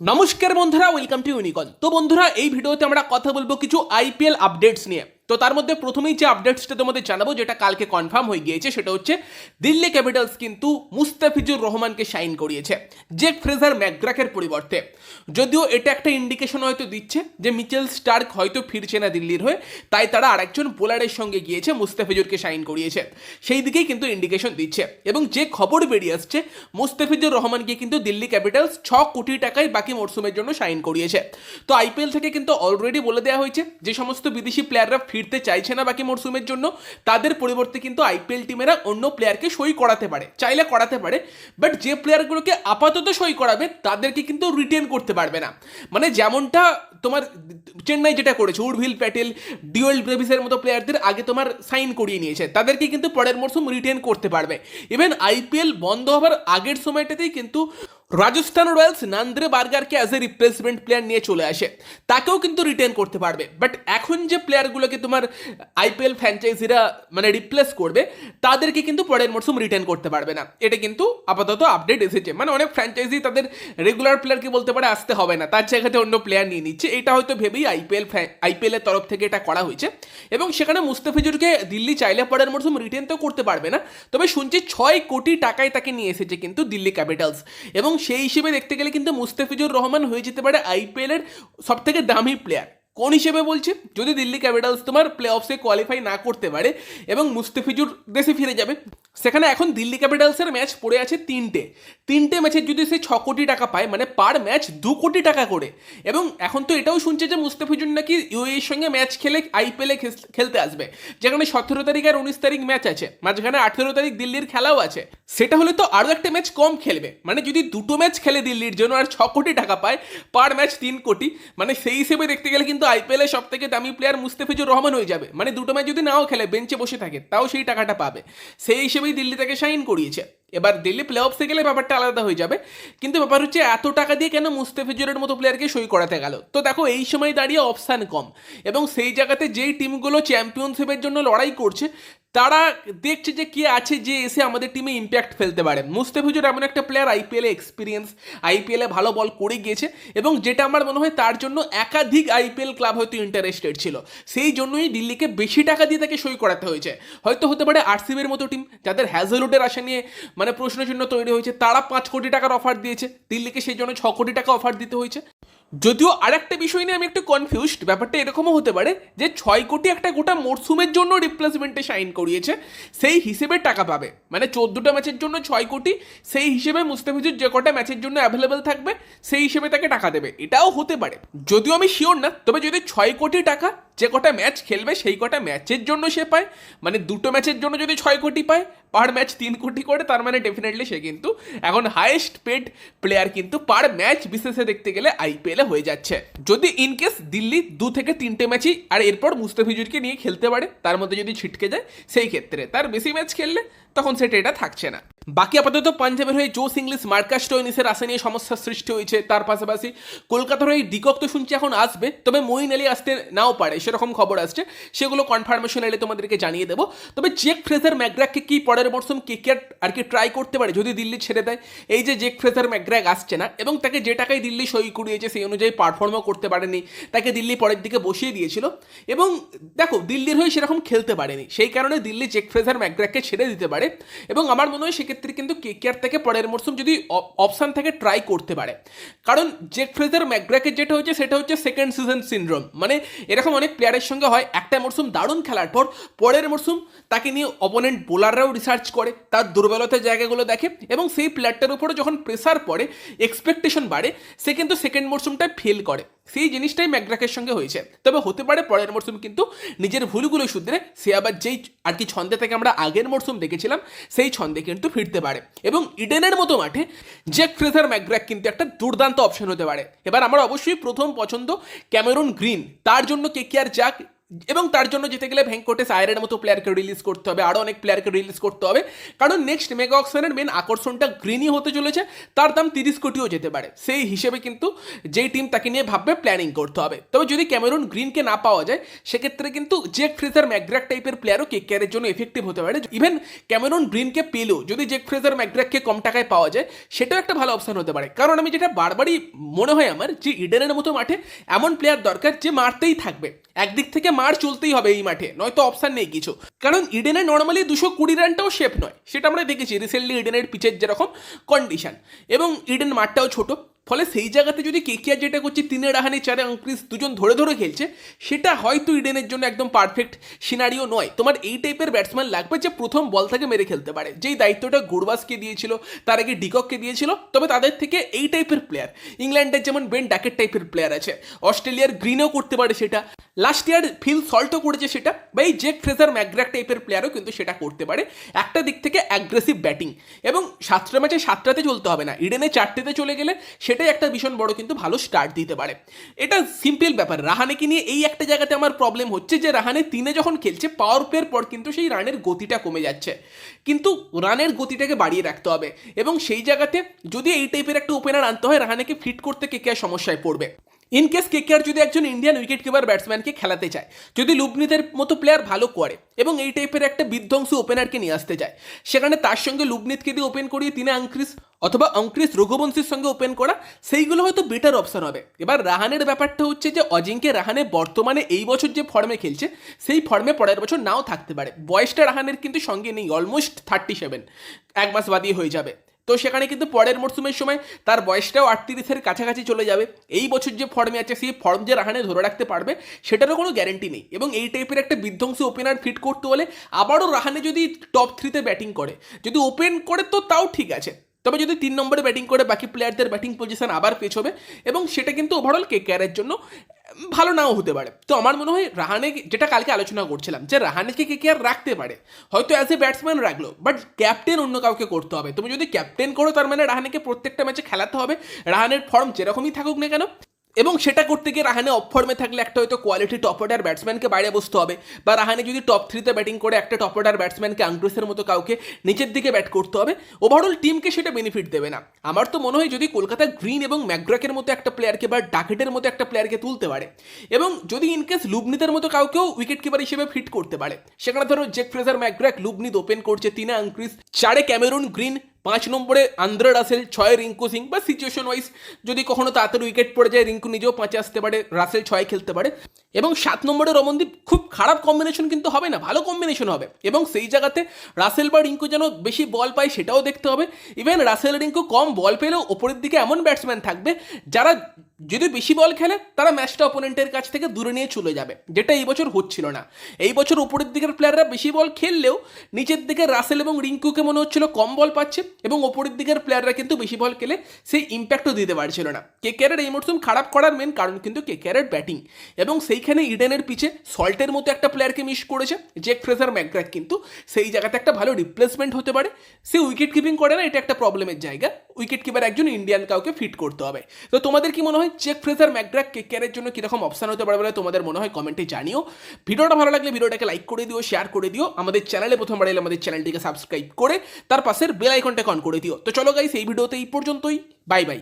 নমস্কার বন্ধুরা welcome to ইউনিকন তো বন্ধুরা, এই ভিডিওতে আমরা কথা বলব কিছু আইপিএল আপডেটস নিয়ে। তো তার মধ্যে প্রথমেই যে আপডেটসটা তোমাদের জানাব, যেটা কালকে কনফার্ম হয়ে গিয়েছে, সেটা হচ্ছে দিল্লি ক্যাপিটালস কিন্তু মুস্তাফিজুর রহমানকে সাইন করিয়েছে জেক ফ্রেজার ম্যাকগ্রাকের পরিবর্তে। যদিও এটা একটা ইন্ডিকেশন হয়তো দিচ্ছে যে মিচেল স্টার্ক হয়তো ফিরছে না দিল্লির হয়ে, তাই তারা আরেকজন বোলারের সঙ্গে গিয়েছে, মুস্তাফিজুরকে সাইন করিয়েছে। সেই দিকেই কিন্তু ইন্ডিকেশন দিচ্ছে। এবং যে খবর বেরিয়ে আসছে, মুস্তাফিজুর রহমানকে কিন্তু দিল্লি ক্যাপিটালস ছ কোটি টাকায় বাকি মরসুমের জন্য সাইন করিয়েছে। তো আইপিএল থেকে কিন্তু অলরেডি বলে দেওয়া হয়েছে, যে সমস্ত বিদেশি প্লেয়াররা ফিরতে চাইছে না বাকি মরসুমের জন্য, তাদের পরিবর্তে কিন্তু আইপিএল টিমেরা অন্য প্লেয়ারকে সই করাতে পারে, চাইলে করাতে পারে বাট যে প্লেয়ারগুলোকে আপাতত সই করাবে, তাদেরকে কিন্তু রিটেন করতে পারবে না। মানে যেমনটা তোমার চেন্নাই যেটা করেছে, উর্ভিল প্যাটেল, ডিওয়েল ব্রেভিসের মতো প্লেয়ারদের আগে তোমার সাইন করিয়ে নিয়েছে, তাদেরকে কিন্তু পরের মরসুম রিটেন করতে পারবে। ইভেন আইপিএল বন্ধ হবার আগের সময়টাতেই কিন্তু রাজস্থান রয়্যালস নান্দ্রে বার্গারকে অ্যাজ এ রিপ্লেসমেন্ট প্লেয়ার নিয়ে চলে আসে। তাকেও কিন্তু রিটেন করতে পারবে। বাট এখন যে প্লেয়ারগুলোকে তোমার আইপিএল ফ্র্যাঞ্চাইজিরা মানে রিপ্লেস করবে, তাদেরকে কিন্তু পরের মরসুম রিটেন করতে পারবে না। এটা কিন্তু আপাতত আপডেট এসেছে। মানে অনেক ফ্র্যাঞ্চাইজি তাদের রেগুলার প্লেয়ারকে বলতে পারে আসতে হবে না। তার জায়গাতে অন্য প্লেয়ার নিয়ে নিচ্ছে। এটা হয়তো ভেবেই আইপিএল আইপিএল এর তরফ থেকে এটা করা হয়েছে। এবং সেখানে মুস্তাফিজুরকে দিল্লি চাইলে পরের মরসুম রিটেন তো করতে পারবে না। তবে শুনছি ছয় কোটি টাকায় তাকে নিয়ে এসেছে কিন্তু দিল্লি ক্যাপিটালস। এবং সেই হিসেবে দেখতে গেলে কিন্তু মুস্তাফিজুর রহমান হয়ে যেতে পারে আইপিএলের সব থেকে দামি প্লেয়ার কোন হিসেবে বলছে? যদি দিল্লি ক্যাপিটালস তোমার প্লে অফসে কোয়ালিফাই না করতে পারে এবং মুস্তাফিজুর দেশে ফিরে যাবে সেখানে এখন দিল্লি ক্যাপিটালসের ম্যাচ পড়ে আছে তিনটে। তিনটে ম্যাচের যদি সে ছ কোটি টাকা পায় মানে পার ম্যাচ দু কোটি টাকা করে। এবং এখন তো এটাও শুনছে যে মুস্তাফিজুর নাকি ইউএর সঙ্গে ম্যাচ খেলে আইপিএলে খেলতে আসবে। যেখানে সতেরো তারিখ আর উনিশ তারিখ ম্যাচ আছে, মাঝখানে আঠেরো তারিখ দিল্লির খেলাও আছে। সেটা হলে তো আরও একটা ম্যাচ কম খেলবে। মানে যদি দুটো ম্যাচ খেলে দিল্লির জন্য আর ছ কোটি টাকা পায়, পার ম্যাচ তিন কোটি মানে সেই হিসেবে দেখতে গেলে কিন্তু আইপিএল সব থেকে দামি প্লেয়ার মুস্তাফিজুর রহমান হয়ে যাবে। মানে দুটো ম্যাচ যদি নাও খেলে, বেঞ্চে বসে থাকে, তাও সেই টাকাটা পাবে। সেই হিসেবেই দিল্লি তাকে সাইন করিয়েছে। এবার দিল্লি প্লে অফসে গেলে ব্যাপারটা আলাদা হয়ে যাবে। কিন্তু ব্যাপার হচ্ছে এত টাকা দিয়ে কেন মুস্তাফিজুরের মতো প্লেয়ারকে সই করাতে গেল? তো দেখো, এই সময় দাঁড়িয়ে অপশান কম। এবং সেই জায়গাতে যেই টিমগুলো চ্যাম্পিয়নশিপের জন্য লড়াই করছে তারা দেখছে যে কে আছে যে এসে আমাদের টিমে ইম্প্যাক্ট ফেলতে পারে। মুস্তাফিজুর এমন একটা প্লেয়ার আইপিএলে এক্সপিরিয়েন্স আইপিএলে ভালো বল করে গিয়েছে এবং যেটা আমার মনে হয় তার জন্য একাধিক আইপিএল ক্লাব হয়তো ইন্টারেস্টেড ছিল। সেই জন্যই দিল্লিকে বেশি টাকা দিয়ে তাকে সই করাতে হয়েছে। হয়তো হতে পারে আরসিবির মতো টিম যাদের হ্যাজেলউডের আশা নিয়ে মানে প্রশ্নচিহ্ন তৈরি হয়েছে, তারা পাঁচ কোটি টাকার অফার দিয়েছে। দিল্লিকে সেই জন্য ছ কোটি টাকা অফার দিতে হয়েছে। যদিও আরেকটা বিষয় নিয়ে আমি একটু কনফিউজড ব্যাপারটা এরকমও হতে পারে যে ছয় কোটি একটা গোটা মরসুমের জন্য রিপ্লেসমেন্টে সাইন করিয়েছে, সেই হিসেবে টাকা পাবে। মানে চোদ্দোটা ম্যাচের জন্য ছয় কোটি, সেই হিসেবে মুস্তাফিজুর যে কটা ম্যাচের জন্য অ্যাভেলেবেল থাকবে, সেই হিসেবে তাকে টাকা দেবে। এটাও হতে পারে। যদিও আমি শিওর না, তবে যদি ছয় কোটি টাকা যে কটা ম্যাচ খেলবে সেই কটা ম্যাচের জন্য সে পায়। মানে দুটো ম্যাচের জন্য যদি ছয় কোটি পায়, পার ম্যাচ তিন কোটি করে, তার মানে ডেফিনেটলি সে কিন্তু এখন হায়েস্ট পেড প্লেয়ার কিন্তু পার ম্যাচ বিশেষে দেখতে গেলে আইপিএলে হয়ে যাচ্ছে। যদি ইনকেস দিল্লি দু থেকে তিনটে ম্যাচই, আর এরপর মুস্তাফিজুরকে নিয়ে খেলতে পারে, তার মধ্যে যদি ছিটকে যায়, সেই ক্ষেত্রে। তার বেশি ম্যাচ খেললে তখন সেটা এটা থাকছে না। বাকি আপাতত পাঞ্জাবের হয়ে জোস ইংলিশ মার্কাস টোয়েনিসের আসা নিয়ে সমস্যার সৃষ্টি হয়েছে। তার পাশাপাশি কলকাতার হয়ে ডিকক তো শুনছি এখন আসবে, তবে মইন আলী আসতে নাও পারে, সেরকম খবর আসছে। সেগুলো কনফার্মেশন এলে তোমাদেরকে জানিয়ে দেবো। তবে জেক ফ্রেজার ম্যাগ্রাককে কি পরের মরসুম কে কে আর কি ট্রাই করতে পারে? যদি দিল্লি ছেড়ে দেয়, এই যে জেক ফ্রেজার ম্যাগ্রাক আসছে না, এবং তাকে যে টাকায় দিল্লি সই করিয়েছে সেই অনুযায়ী পারফর্মও করতে পারেনি, তাকে দিল্লি পরের দিকে বসিয়ে দিয়েছিল। এবং দেখো, দিল্লির হয়ে সেরকম খেলতে পারেনি। সেই কারণে দিল্লি জেক ফ্রেজার ম্যাগ্রাককে ছেড়ে দিতে পারে এবং আমার মনে হয় সেক্ষেত্রে কিন্তু কে কে থেকে পরের মরসুম যদি অপশান থেকে ট্রাই করতে পারে। কারণ জেক ফ্রেজার ম্যাকগ্রাকের যেটা হচ্ছে সেটা হচ্ছে সেকেন্ড সিজন সিনড্রোম মানে এরকম অনেক প্লেয়ারের সঙ্গে হয়, একটা মরসুম দারুণ খেলার পর পরের মরসুম তাকে নিয়ে অপোনেন্ট বোলাররাও রিসার্চ করে, তার দুর্বলতার জায়গাগুলো দেখে এবং সেই প্লেয়ারটার উপরে যখন প্রেসার পড়ে এক্সপেকটেশন বাড়ে, সে কিন্তু সেকেন্ড মরসুমটায় ফেল করে। সেই জিনিসটাই ম্যাকগ্রাকের সঙ্গে হয়েছে। তবে হতে পারে পরের মরসুম কিন্তু নিজের ভুলগুলো শুধরে সে আবার যেই আর কি ছন্দে থেকে আমরা আগের মরসুম দেখেছিলাম সেই ছন্দে কিন্তু ফিরতে পারে। এবং ইডেনের মতো মাঠে যে ফ্রেজার ম্যাকগ্রাক কিন্তু একটা দুর্দান্ত অপশন হতে পারে। এবার আমার অবশ্যই প্রথম পছন্দ ক্যামেরন গ্রিন তার জন্য কে কে আর যাক এবং তার জন্য যেতে গেলে ভেঙ্কটেশ আয়ারের মতো প্লেয়ারকে রিলিজ করতে হবে আরও অনেক প্লেয়ারকে রিলিজ করতে হবে। কারণ নেক্সট মেগা অক্সনের মেন আকর্ষণটা গ্রিনই হতে চলেছে, তার দাম তিরিশ কোটিও যেতে পারে। সেই হিসেবে কিন্তু যেই টিম তাকে নিয়ে ভাববে প্ল্যানিং করতে হবে। তবে যদি ক্যামেরুন গ্রিনকে না পাওয়া যায়, সেক্ষেত্রে কিন্তু জেক ফ্রেজার ম্যাকগ্রাক টাইপের প্লেয়ারও কে কেয়ারের জন্য এফেক্টিভ হতে পারে। ইভেন ক্যামেরুন গ্রিনকে পেলেও যদি জেক ফ্রেজার ম্যাকগ্রাককে কম টাকায় পাওয়া যায়, সেটাও একটা ভালো অপশন হতে পারে। কারণ আমি যেটা বারবারই মনে হয় আমার, যে ইডেনের মতো মাঠে এমন প্লেয়ার দরকার যে মারতেই থাকবে। একদিক থেকে মার চলতেই হবে এই মাঠে, নয়তো অপশান নেই কিছু। কারণ ইডেনে নর্মালি দুশো কুড়ি রানটাও শেপ নয়। সেটা আমরা দেখেছি রিসেন্টলি ইডেনের পিচের যেরকম কন্ডিশন এবং ইডেন মাঠটাও ছোট। ফলে সেই জায়গাতে যদি কেকিয়ার যেটা করছে, তিনে রাহানি চারে অঙ্ক্রিস দুজন ধরে ধরে খেলছে, সেটা হয়তো ইডেনের জন্য একদম পারফেক্ট সিনারিও নয়। তোমার এই টাইপের ব্যাটসম্যান লাগবে যে প্রথম বল থেকে মেরে খেলতে পারে। যেই দায়িত্বটা গুরবাসকে দিয়েছিল, তার আগে ডিকককে দিয়েছিল, তবে তাদের থেকে এই টাইপের প্লেয়ার ইংল্যান্ডের যেমন বেন ডাকেট টাইপের প্লেয়ার আছে। অস্ট্রেলিয়ার গ্রিনও করতে পারে সেটা। লাস্ট ইয়ার ফিল সল্টও করেছে সেটা। বা এই জেক ফ্রেজার ম্যাকগ্রাক টাইপের প্লেয়ারও কিন্তু সেটা করতে পারে। একটা দিক থেকে অ্যাগ্রেসিভ ব্যাটিং এবং সাতটা ম্যাচে সাতটাতে চলতে হবে না। ইডেনে চারটেতে চলে গেলে সেটাই একটা ভীষণ বড় কিন্তু ভালো স্টার্ট দিতে পারে। এটা সিম্পল ব্যাপার। রাহানেকে নিয়ে এই একটা জায়গাতে আমার প্রবলেম হচ্ছে যে, রাহানে তিনে যখন খেলছে পাওয়ার প্লের পর কিন্তু সেই রানের গতিটা কমে যাচ্ছে। কিন্তু রানের গতিটাকে বাড়িয়ে রাখতে হবে এবং সেই জায়গাতে যদি এই টাইপের একটা ওপেনার আনতে হয়, রাহানেকে ফিট করতে কে কে সমস্যায় পড়বে? ইন কেস কেকেআর যদি একজন ইন্ডিয়ান উইকেট কিপার ব্যাটসম্যানকে খেলাতে চায়, যদি লুবনিদের মতো প্লেয়ার ভালো করে এবং এই টাইপের একটা বিধ্বংসী ওপেনারকে নিয়ে আসতে চায়, সেখানে তার সঙ্গে লুবনিতকে দিয়ে ওপেন করিয়ে তিনি অঙ্ক্রিস অথবা অঙ্ক্রিস রঘুবংশীর সঙ্গে ওপেন করা, সেইগুলো হয়তো বেটার অপশন হবে। এবার রাহানের ব্যাপারটা হচ্ছে যে, অজিঙ্কে রাহানে বর্তমানে এই বছর যে ফর্মে খেলছে, সেই ফর্মে পরের বছর নাও থাকতে পারে। বয়সটা রাহানের কিন্তু সঙ্গে নেই অলমোস্ট থার্টি সেভেন এক মাস বাদই হয়ে যাবে। তো সেখানে কিন্তু পরের মরশুমের সময় তার বয়সটাও আটত্রিশের কাছাকাছি চলে যাবে। এই বছর যে ফর্মে আছে, সেই ফর্ম যে রাহানে ধরে রাখতে পারবে, সেটারও কোনো গ্যারেন্টি নেই। এবং এই টাইপের একটা বিধ্বংসী ওপেনার ফিট করতে হলে, আবারও রাহানে যদি টপ থ্রিতে ব্যাটিং করে, যদি ওপেন করে তো তাও ঠিক আছে। তবে যদি তিন নম্বরে ব্যাটিং করে বাকি প্লেয়ারদের ব্যাটিং পজিশন আবার পেছবে এবং সেটা কিন্তু ওভারঅল কে কেয়ারের জন্য ভালো নাও হতে পারে। তো আমার মনে হয় রাহানে যেটা কালকে আলোচনা করছিলাম, যে রাহানেকে কে কেয়ার রাখতে পারে? হয়তো অ্যাজ এ ব্যাটসম্যান রাখল বাট ক্যাপ্টেন অন্য কাউকে করতে হবে। তুমি যদি ক্যাপ্টেন করো, তার মানে রাহানেকে প্রত্যেকটা ম্যাচে খেলাতে হবে। রাহানের ফর্ম যেরকমই থাকুক না কেন এবং সেটা করতে গিয়ে রাহানে অফ ফর্মে থাকলে একটা হয়তো কোয়ালিটি টপ অর্ডার ব্যাটসম্যানকে বাইরে বসতে হবে। বা রাহানে যদি টপ থ্রিতে ব্যাটিং করে একটা টপ অর্ডার ব্যাটসম্যানকে আংগ্রেসের মতো কাউকে নিচের দিকে ব্যাট করতে হবে। ওভারঅল টিমকে সেটা বেনিফিট দেবে না। আমার তো মনে হয় যদি কলকাতা গ্রিন এবং ম্যাকগ্রাকের মতো একটা প্লেয়ারকে বা ডাকেটের মতো একটা প্লেয়ারকে তুলতে পারে, এবং যদি ইনকেস লুবনিতের মতো কাউকেও উইকেট কিপার হিসেবে ফিট করতে পারে, সেখানে ধরো জেক ফ্রেজার ম্যাকগ্রাক লুবনিত ওপেন করছে তিনে আংক্রিস চারে ক্যামেরুন গ্রিন পাঁচ নম্বরে আন্দ্র রাসেল, ছয় রিঙ্কু সিং, বা সিচুয়েশন ওয়াইজ যদি কখনো তাড়াতাড়ি উইকেট পড়ে যায়, রিঙ্কু নিজেও পাঁচে আসতে পারে, রাসেল ছয় খেলতে পারে। এবং সাত নম্বরে রমনদীপ, খুব খারাপ কম্বিনেশন কিন্তু হবে না, ভালো কম্বিনেশন হবে। এবং সেই জায়গাতে রাসেল বা রিঙ্কু যেন বেশি বল পায়, সেটাও দেখতে হবে। ইভেন রাসেল রিঙ্কু কম বল পেলেও ওপরের দিকে এমন ব্যাটসম্যান থাকবে, যারা যদি বেশি বল খেলে, তারা ম্যাচটা অপোনেন্টের কাছ থেকে দূরে নিয়ে চলে যাবে, যেটা এই বছর হচ্ছিল না। এই বছর উপরের দিকের প্লেয়াররা বেশি বল খেললেও, নিচের দিকে রাসেল এবং রিঙ্কুকে মনে হচ্ছিল কম বল পাচ্ছে, এবং ওপরের দিকের প্লেয়াররা কিন্তু বেশি বল খেলে সেই ইম্প্যাক্টও দিতে পারছিল না। কে কেয়ারের এই মরশুম খারাপ করার মেন কারণ কিন্তু কে কেয়ারের ব্যাটিং এবং সেইখানে ইডেনের পিছে সল্টের মতো একটা প্লেয়ারকে মিস করেছে জেক ফ্রেজার ম্যাকগ্রাক কিন্তু, সেই জায়গাতে একটা ভালো রিপ্লেসমেন্ট হতে পারে। সে উইকেট কিপিং করে না, এটা একটা প্রবলেমের জায়গা। উইকেট কিপার একজন ইন্ডিয়ান কাউকে ফিট করতে হবে। তো তোমাদের কি মনে হয় চেক ফ্রেজার ম্যাকড্রাক কেকেয়ারের জন্য কীরকম অপশান হতে পারে বলে তোমাদের মনে হয়? কমেন্টে জানিও। ভিডিওটা ভালো লাগলে ভিডিওটাকে লাইক করে দিও শেয়ার করে দিও। আমাদের চ্যানেলে প্রথমবার এলে আমাদের চ্যানেলটিকে সাবস্ক্রাইব করে, তার পাশের বেল আইকনটা অন করে দিও। তো চলো গাইস এই ভিডিওতে এই পর্যন্তই। Bye bye